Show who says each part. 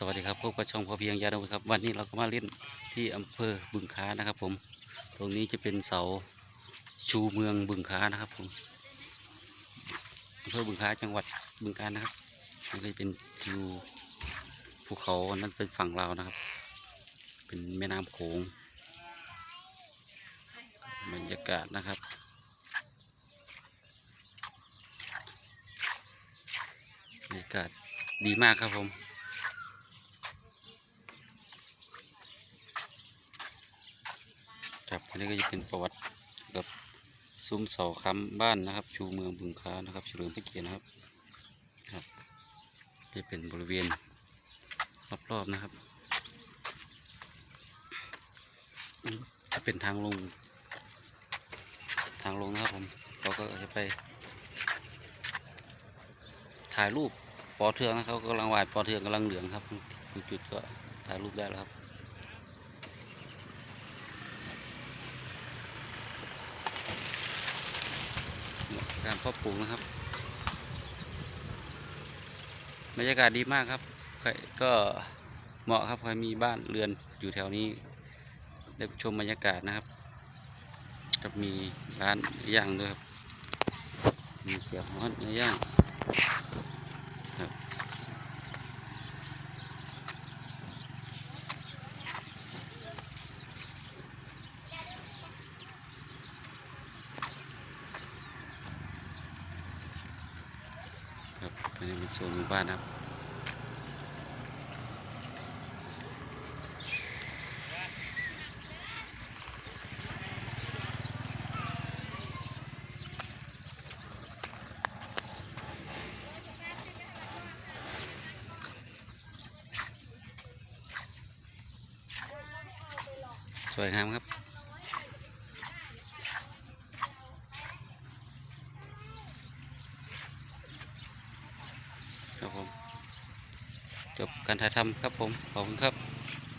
Speaker 1: สวัสดีครับพบกับช่องพอเพียงยาดมครับ วันนี้เราก็มาเล่นที่อำเภอบึงค้านะครับ ผม ตรงนี้จะเป็นเสาชูเมืองบึงค้านะครับผมอำเภอบึงค้าจังหวัดบึงกาฬนะครับนี่เป็นทิวภูเขานั่นเป็นฝั่งลานะครับ เป็นแม่น้ำโขงบรรยากาศนะครับบรรยากาศดีมากครับผม ครับอันนี้ก็จะเป็นประวัติกับซุ้มเสาค้ำบ้านนะครับ ชูเมืองบึงค้านะครับเฉลิมพระเกียรตินะครับครับนี่เป็นบริเวณรอบๆนะครับจะเป็นทางลง ทางลงนะครับผมเราก็จะไปถ่ายรูปปอเทืองนะครับเขากำลังวาดปอเทืองกำลังเหลืองครับจุดก็ถ่ายรูปได้แล้วครับ การเพาะปลูกนะครับบรรยากาศดีมากครับก็เหมาะครับใครมีบ้านเรือนอยู่แถวนี้ ได้ชมบรรยากาศนะครับจะมีร้านย่างด้วยครับมีเกี๊ยวฮ้อนย่าง ครับอันนี้เป็นโซนหมู่บ้านครับสวยงามครับ ครับผม จบการถ่ายทำครับผม ขอบคุณครับ